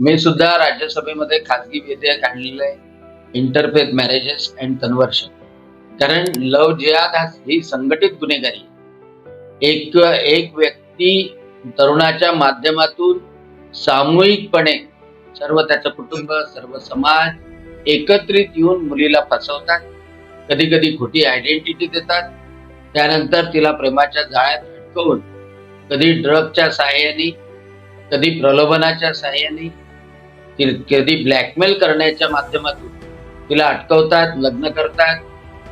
मी सुद्धा राज्यसभेमध्ये खाजगी विधेयक आणलेलं आहे इंटरफेथ मॅरेजेस अँड कन्व्हर्शन कारण लव जिहाद ही संघटित गुन्हेगारी एक एक व्यक्ती तरुणाच्या माध्यमातून सामूहिकपणे सर्व त्याचं कुटुंब सर्व समाज एकत्रित येऊन मुलीला फसवतात. कधी कधी खोटी आयडेंटिटी देतात. त्यानंतर तिला प्रेमाच्या जाळ्यात अडकवून कधी ड्रगच्या सहाय्याने कधी प्रलोभनाच्या सहाय्याने कधी ब्लॅकमेल करण्याच्या माध्यमातून तिला अटकवतात लग्न करतात.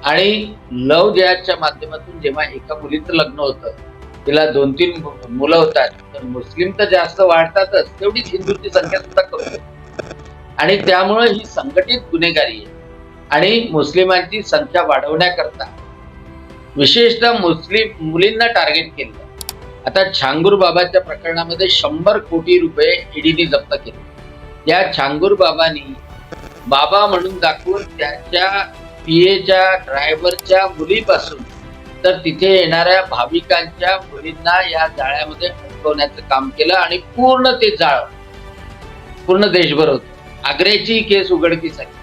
आणि लव जयाच्या माध्यमातून जेव्हा एका मुलीचं लग्न होतं तिला दोन तीन मुलं होतात. तर मुस्लिम तर जास्त वाढतातच तेवढीच हिंदूची संख्या सुद्धा कमी आणि त्यामुळे ही संघटित गुन्हेगारी आहे. आणि मुस्लिमांची संख्या वाढवण्याकरता विशेषतः मुस्लिम मुलींना टार्गेट केलं आता छांगूर बाबाच्या प्रकरणामध्ये शंभर कोटी रुपये ईडीने जप्त केले. या छांगूर बाबांनी बाबा म्हणून दाखवून त्याच्या पीएच्या ड्रायव्हरच्या मुलीपासून तर तिथे येणाऱ्या भाविकांच्या मुलींना या जाळ्यामध्ये अडकवण्याचं काम केलं आणि पूर्ण ते जाळ पूर्ण देशभर होत. आग्र्याची केस उघडकीस आहे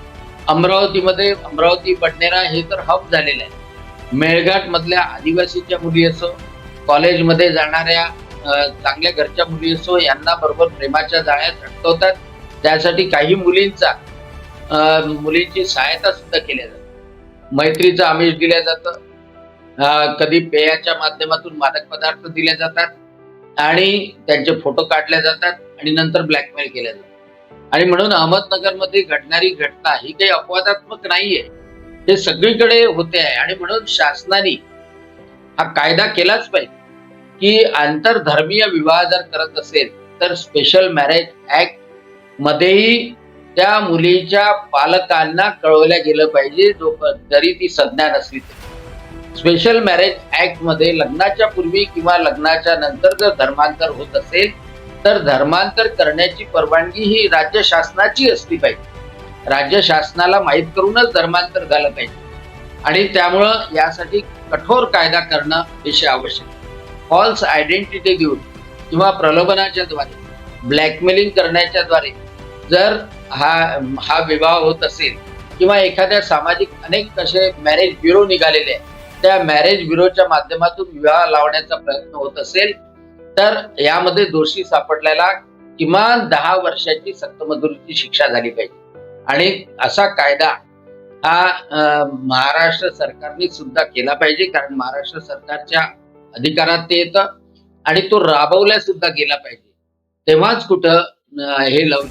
अमरावतीमध्ये अमरावती बडनेरा हे तर हब झालेलं आहे. मेळघाट मधल्या आदिवासीच्या मुली असो कॉलेजमध्ये जाणाऱ्या चांगल्या घरच्या मुली असो यांना बरोबर प्रेमाच्या जाळ्यात अडकवतात. त्यासाठी काही मुलींचा मुलींची सहायता सुद्धा केल्या जाते. मैत्रीचं आमिष दिल्या जातं. कधी पेयाच्या माध्यमातून मादक पदार्थ दिले जातात आणि त्यांचे फोटो काढले जातात आणि नंतर ब्लॅकमेल केल्या जातात आणि म्हणून अहमदनगरमध्ये घडणारी घटना ही काही अपवादात्मक नाहीये. हे सगळीकडे होते आहे आणि म्हणून शासनाने हा कायदा केलाच पाहिजे. की आंतरधर्मीय विवाह जर करत असेल तर स्पेशल मॅरेज ऍक्ट मध्येही त्या मुलीच्या पालकांना कळवल्या गेलं पाहिजे जो जरी ती संज्ञा नसली तरी. स्पेशल मॅरेज ऍक्टमध्ये लग्नाच्या पूर्वी किंवा लग्नाच्या नंतर जर धर्मांतर होत असेल तर धर्मांतर करण्याची परवानगी ही राज्य शासनाची असली पाहिजे. राज्य शासनाला माहीत करूनच धर्मांतर झालं पाहिजे. आणि त्यामुळं यासाठी कठोर कायदा करणं अतिशय आवश्यक आहे. फॉल्स आयडेंटिटी देऊन किंवा प्रलोभनाच्या द्वारे ब्लॅकमेलिंग करण्याच्या द्वारे जर हा हा विवाह होत असेल किंवा एखाद्या सामाजिक अनेक असे मॅरेज ब्युरो निघालेले आहेत त्या मॅरेज ब्युरोच्या माध्यमातून विवाह लावण्याचा प्रयत्न होत असेल तर यामध्ये दोषी सापडल्याला किमान दहा वर्षाची सक्तमजुरीची शिक्षा झाली पाहिजे. आणि असा कायदा हा महाराष्ट्र सरकारने सुद्धा केला पाहिजे कारण महाराष्ट्र सरकारच्या अधिकारात ते येतं आणि तो राबवल्या सुद्धा गेला पाहिजे. तेव्हाच कुठं अं, हे लव